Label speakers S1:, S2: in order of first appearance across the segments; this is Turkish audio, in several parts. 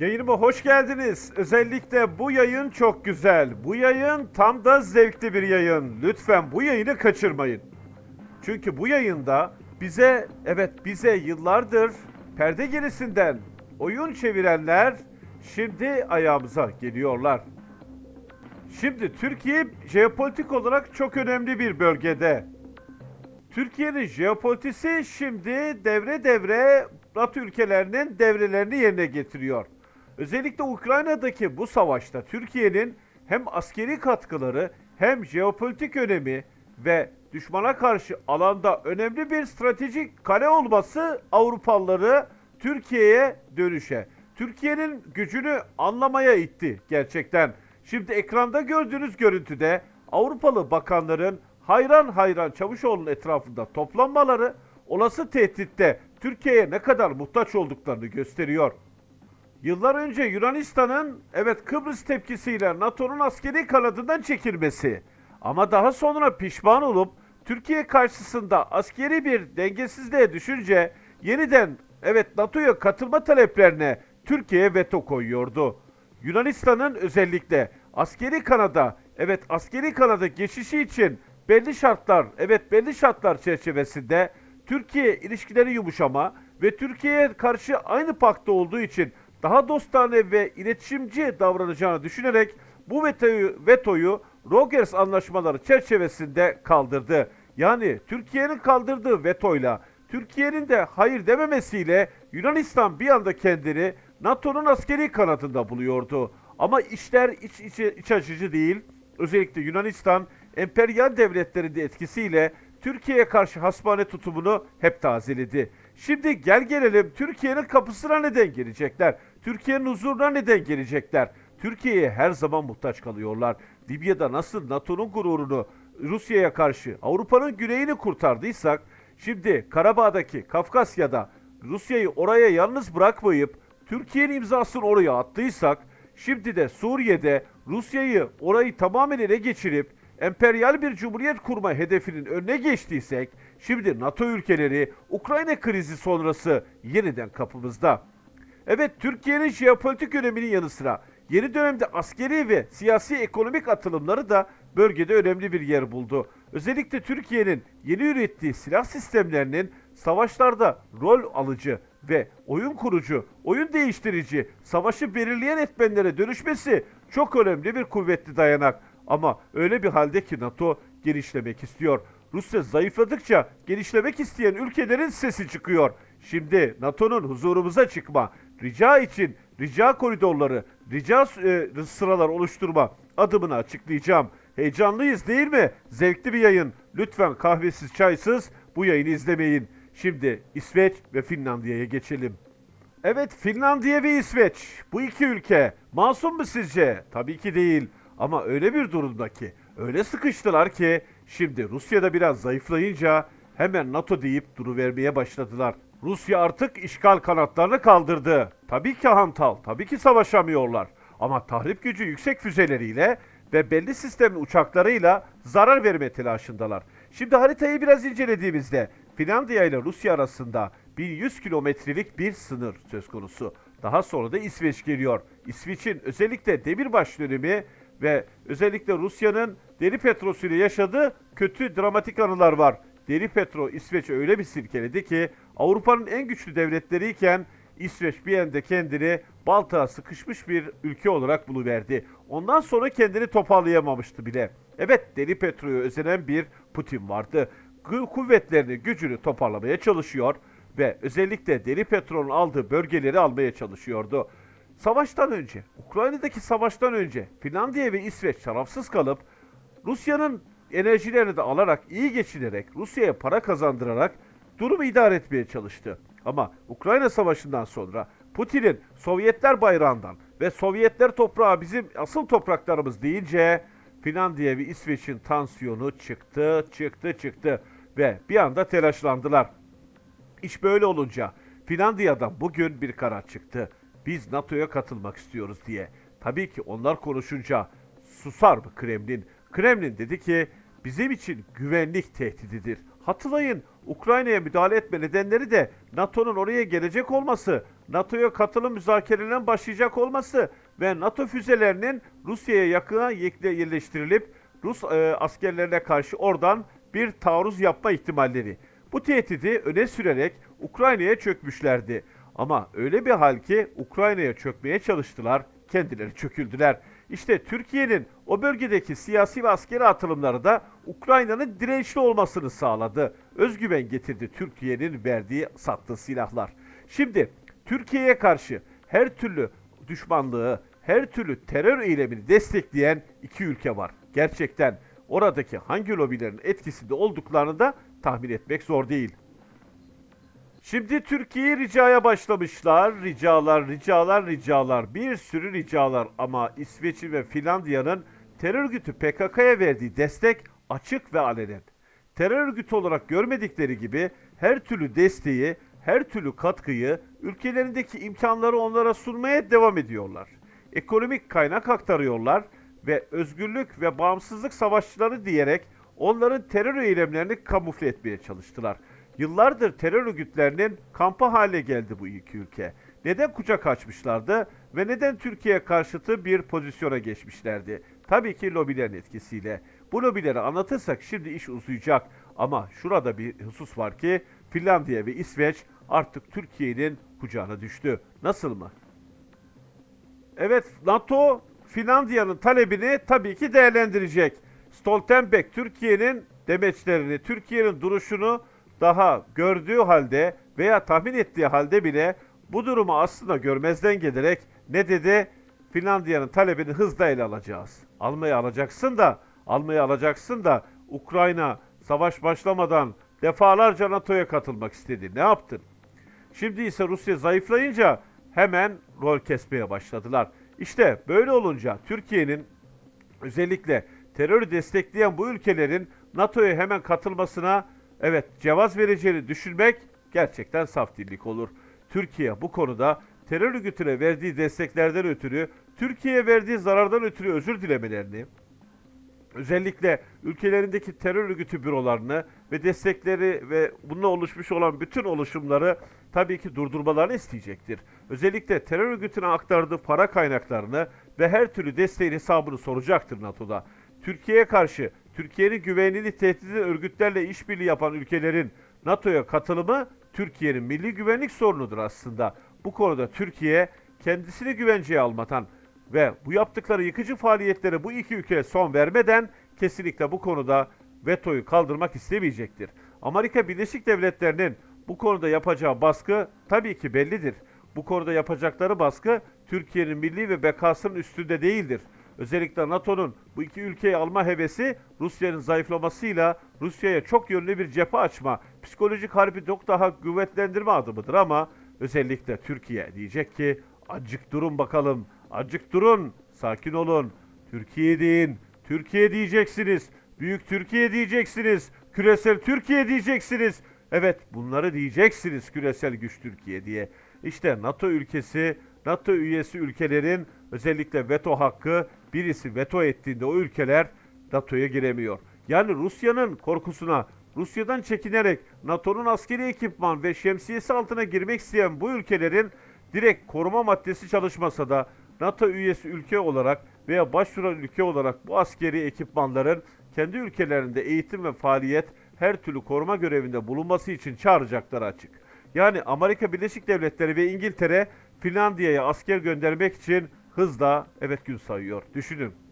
S1: Yayınıma hoş geldiniz. Özellikle bu yayın çok güzel. Bu yayın tam da zevkli bir yayın. Lütfen bu yayını kaçırmayın. Çünkü bu yayında bize, evet bize yıllardır perde gerisinden oyun çevirenler şimdi ayağımıza geliyorlar. Şimdi Türkiye jeopolitik olarak çok önemli bir bölgede. Türkiye'nin jeopolitisi şimdi devre devre Batı ülkelerinin devrelerini yerine getiriyor. Özellikle Ukrayna'daki bu savaşta Türkiye'nin hem askeri katkıları hem jeopolitik önemi ve düşmana karşı alanda önemli bir stratejik kale olması Avrupalıları Türkiye'ye dönüşe, Türkiye'nin gücünü anlamaya itti gerçekten. Şimdi ekranda gördüğünüz görüntüde Avrupalı bakanların hayran hayran Çavuşoğlu'nun etrafında toplanmaları olası tehditte Türkiye'ye ne kadar muhtaç olduklarını gösteriyor. Yıllar önce Yunanistan'ın evet Kıbrıs tepkisiyle NATO'nun askeri kanadından çekilmesi ama daha sonra pişman olup Türkiye karşısında askeri bir dengesizliğe düşünce yeniden evet NATO'ya katılma taleplerine Türkiye veto koyuyordu. Yunanistan'ın özellikle askeri kanada evet askeri kanada geçişi için belli şartlar evet belli şartlar çerçevesinde Türkiye ilişkileri yumuşama ve Türkiye'ye karşı aynı pakta olduğu için daha dostane ve iletişimci davranacağını düşünerek bu vetoyu, vetoyu Rogers anlaşmaları çerçevesinde kaldırdı. Yani Türkiye'nin kaldırdığı vetoyla Türkiye'nin de hayır dememesiyle Yunanistan bir anda kendini NATO'nun askeri kanadında buluyordu. Ama işler iç, içe, iç açıcı değil. Özellikle Yunanistan emperyal devletlerinin etkisiyle Türkiye'ye karşı hasbane tutumunu hep tazeledi. Şimdi gel gelelim Türkiye'nin kapısına neden gelecekler? Türkiye'nin huzuruna neden gelecekler? Türkiye'ye her zaman muhtaç kalıyorlar. Libya'da nasıl NATO'nun gururunu Rusya'ya karşı Avrupa'nın güneyini kurtardıysak, şimdi Karabağ'daki Kafkasya'da Rusya'yı oraya yalnız bırakmayıp Türkiye'nin imzasını oraya attıysak, şimdi de Suriye'de Rusya'yı orayı tamamen ele geçirip emperyal bir cumhuriyet kurma hedefinin önüne geçtiysek, şimdi NATO ülkeleri Ukrayna krizi sonrası yeniden kapımızda. Evet Türkiye'nin jeopolitik öneminin yanı sıra yeni dönemde askeri ve siyasi ekonomik atılımları da bölgede önemli bir yer buldu. Özellikle Türkiye'nin yeni ürettiği silah sistemlerinin savaşlarda rol alıcı ve oyun kurucu, oyun değiştirici, savaşı belirleyen etmenlere dönüşmesi çok önemli bir kuvvetli dayanak. Ama öyle bir halde ki NATO genişlemek istiyor. Rusya zayıfladıkça genişlemek isteyen ülkelerin sesi çıkıyor. Şimdi NATO'nun huzurumuza çıkma, rica için rica koridorları, rica e, sıralar oluşturma adımını açıklayacağım. Heyecanlıyız değil mi? Zevkli bir yayın. Lütfen kahvesiz çaysız bu yayını izlemeyin. Şimdi İsveç ve Finlandiya'ya geçelim. Evet Finlandiya ve İsveç bu iki ülke masum mu sizce? Tabii ki değil. Ama öyle bir durumda ki öyle sıkıştılar ki şimdi Rusya'da biraz zayıflayınca hemen NATO deyip duruvermeye başladılar. Rusya artık işgal kanatlarını kaldırdı. Tabii ki hantal, tabii ki savaşamıyorlar. Ama tahrip gücü yüksek füzeleriyle ve belli sistemin uçaklarıyla zarar verme telaşındalar. Şimdi haritayı biraz incelediğimizde Finlandiya ile Rusya arasında 1100 kilometrelik bir sınır söz konusu. Daha sonra da İsveç geliyor. İsveç'in özellikle demirbaş dönemi ve özellikle Rusya'nın deri petrosuyla yaşadığı kötü dramatik anılar var. Deri petro İsveç'e öyle bir silkeledi ki Avrupa'nın en güçlü devletleriyken İsveç bir anda kendini baltağa sıkışmış bir ülke olarak buluverdi. Ondan sonra kendini toparlayamamıştı bile. Evet deri petroya özenen bir Putin vardı. Kuvvetlerini, gücünü toparlamaya çalışıyor ve özellikle deri petrolün aldığı bölgeleri almaya çalışıyordu. Savaştan önce, Ukrayna'daki savaştan önce Finlandiya ve İsveç tarafsız kalıp Rusya'nın enerjilerini de alarak, iyi geçinerek, Rusya'ya para kazandırarak durumu idare etmeye çalıştı. Ama Ukrayna Savaşı'ndan sonra Putin'in Sovyetler bayrağından ve Sovyetler toprağı bizim asıl topraklarımız deyince Finlandiya ve İsveç'in tansiyonu çıktı, çıktı, çıktı ve bir anda telaşlandılar. İş böyle olunca Finlandiya'dan bugün bir karar çıktı. Biz NATO'ya katılmak istiyoruz diye. Tabii ki onlar konuşunca susar mı Kremlin? Kremlin dedi ki bizim için güvenlik tehdididir. Hatırlayın Ukrayna'ya müdahale etme nedenleri de NATO'nun oraya gelecek olması, NATO'ya katılım müzakerelerinin başlayacak olması ve NATO füzelerinin Rusya'ya yakına yerleştirilip Rus e, askerlerine karşı oradan bir taarruz yapma ihtimalleri. Bu tehdidi öne sürerek Ukrayna'ya çökmüşlerdi. Ama öyle bir hal ki Ukrayna'ya çökmeye çalıştılar, kendileri çöküldüler. İşte Türkiye'nin o bölgedeki siyasi ve askeri atılımları da Ukrayna'nın dirençli olmasını sağladı. Özgüven getirdi Türkiye'nin verdiği, sattığı silahlar. Şimdi Türkiye'ye karşı her türlü düşmanlığı, her türlü terör eylemini destekleyen iki ülke var. Gerçekten oradaki hangi lobilerin etkisinde olduklarını da tahmin etmek zor değil. Şimdi Türkiye ricaya başlamışlar. Ricalar, ricalar, ricalar. Bir sürü ricalar ama İsveç'in ve Finlandiya'nın terör örgütü PKK'ya verdiği destek açık ve alenen. Terör örgütü olarak görmedikleri gibi her türlü desteği, her türlü katkıyı ülkelerindeki imkanları onlara sunmaya devam ediyorlar. Ekonomik kaynak aktarıyorlar ve özgürlük ve bağımsızlık savaşçıları diyerek onların terör eylemlerini kamufle etmeye çalıştılar. Yıllardır terör örgütlerinin kampı hale geldi bu iki ülke. Neden kucak açmışlardı ve neden Türkiye karşıtı bir pozisyona geçmişlerdi? Tabii ki lobilerin etkisiyle. Bu lobileri anlatırsak şimdi iş uzayacak. Ama şurada bir husus var ki Finlandiya ve İsveç artık Türkiye'nin kucağına düştü. Nasıl mı? Evet NATO Finlandiya'nın talebini tabii ki değerlendirecek. Stoltenberg Türkiye'nin demeçlerini, Türkiye'nin duruşunu daha gördüğü halde veya tahmin ettiği halde bile bu durumu aslında görmezden gelerek ne dedi? Finlandiya'nın talebini hızla ele alacağız. Almayı alacaksın da, almayı alacaksın da Ukrayna savaş başlamadan defalarca NATO'ya katılmak istedi. Ne yaptın? Şimdi ise Rusya zayıflayınca hemen rol kesmeye başladılar. İşte böyle olunca Türkiye'nin özellikle terörü destekleyen bu ülkelerin NATO'ya hemen katılmasına evet cevaz vereceğini düşünmek gerçekten saf dillik olur. Türkiye bu konuda terör örgütüne verdiği desteklerden ötürü, Türkiye'ye verdiği zarardan ötürü özür dilemelerini, özellikle ülkelerindeki terör örgütü bürolarını ve destekleri ve bununla oluşmuş olan bütün oluşumları tabii ki durdurmalarını isteyecektir. Özellikle terör örgütüne aktardığı para kaynaklarını ve her türlü desteğin hesabını soracaktır NATO'da. Türkiye'ye karşı Türkiye'nin güvenliğini tehdit eden örgütlerle işbirliği yapan ülkelerin NATO'ya katılımı Türkiye'nin milli güvenlik sorunudur aslında. Bu konuda Türkiye kendisini güvenceye almadan ve bu yaptıkları yıkıcı faaliyetlere bu iki ülkeye son vermeden kesinlikle bu konuda vetoyu kaldırmak istemeyecektir. Amerika Birleşik Devletleri'nin bu konuda yapacağı baskı tabii ki bellidir. Bu konuda yapacakları baskı Türkiye'nin milli ve bekasının üstünde değildir. Özellikle NATO'nun bu iki ülkeyi alma hevesi Rusya'nın zayıflamasıyla Rusya'ya çok yönlü bir cephe açma, psikolojik harbi çok daha kuvvetlendirme adımıdır ama özellikle Türkiye diyecek ki acık durun bakalım, acık durun, sakin olun, Türkiye deyin, Türkiye diyeceksiniz, büyük Türkiye diyeceksiniz, küresel Türkiye diyeceksiniz. Evet bunları diyeceksiniz küresel güç Türkiye diye. İşte NATO ülkesi, NATO üyesi ülkelerin özellikle veto hakkı birisi veto ettiğinde o ülkeler NATO'ya giremiyor. Yani Rusya'nın korkusuna, Rusya'dan çekinerek NATO'nun askeri ekipman ve şemsiyesi altına girmek isteyen bu ülkelerin direkt koruma maddesi çalışmasa da NATO üyesi ülke olarak veya başvuran ülke olarak bu askeri ekipmanların kendi ülkelerinde eğitim ve faaliyet her türlü koruma görevinde bulunması için çağıracakları açık. Yani Amerika Birleşik Devletleri ve İngiltere Finlandiya'ya asker göndermek için hızla evet gün sayıyor. Düşünün.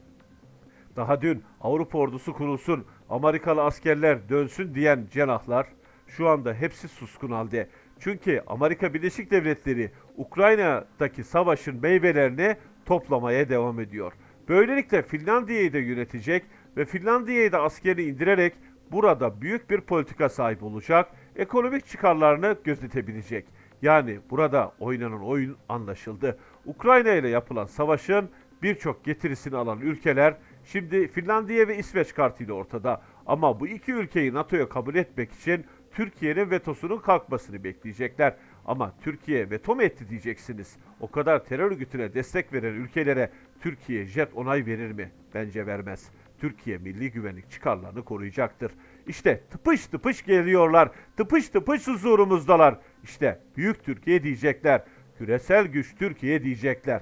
S1: Daha dün Avrupa ordusu kurulsun, Amerikalı askerler dönsün diyen cenahlar şu anda hepsi suskun halde. Çünkü Amerika Birleşik Devletleri Ukrayna'daki savaşın meyvelerini toplamaya devam ediyor. Böylelikle Finlandiya'yı da yönetecek ve Finlandiya'yı da askeri indirerek burada büyük bir politika sahip olacak, ekonomik çıkarlarını gözetebilecek. Yani burada oynanan oyun anlaşıldı. Ukrayna ile yapılan savaşın birçok getirisini alan ülkeler şimdi Finlandiya ve İsveç kartıyla ortada. Ama bu iki ülkeyi NATO'ya kabul etmek için Türkiye'nin vetosunun kalkmasını bekleyecekler. Ama Türkiye veto mu etti diyeceksiniz. O kadar terör örgütüne destek veren ülkelere Türkiye jet onay verir mi? Bence vermez. Türkiye milli güvenlik çıkarlarını koruyacaktır. İşte tıpış tıpış geliyorlar. Tıpış tıpış huzurumuzdalar. İşte büyük Türkiye diyecekler. Küresel güç Türkiye diyecekler.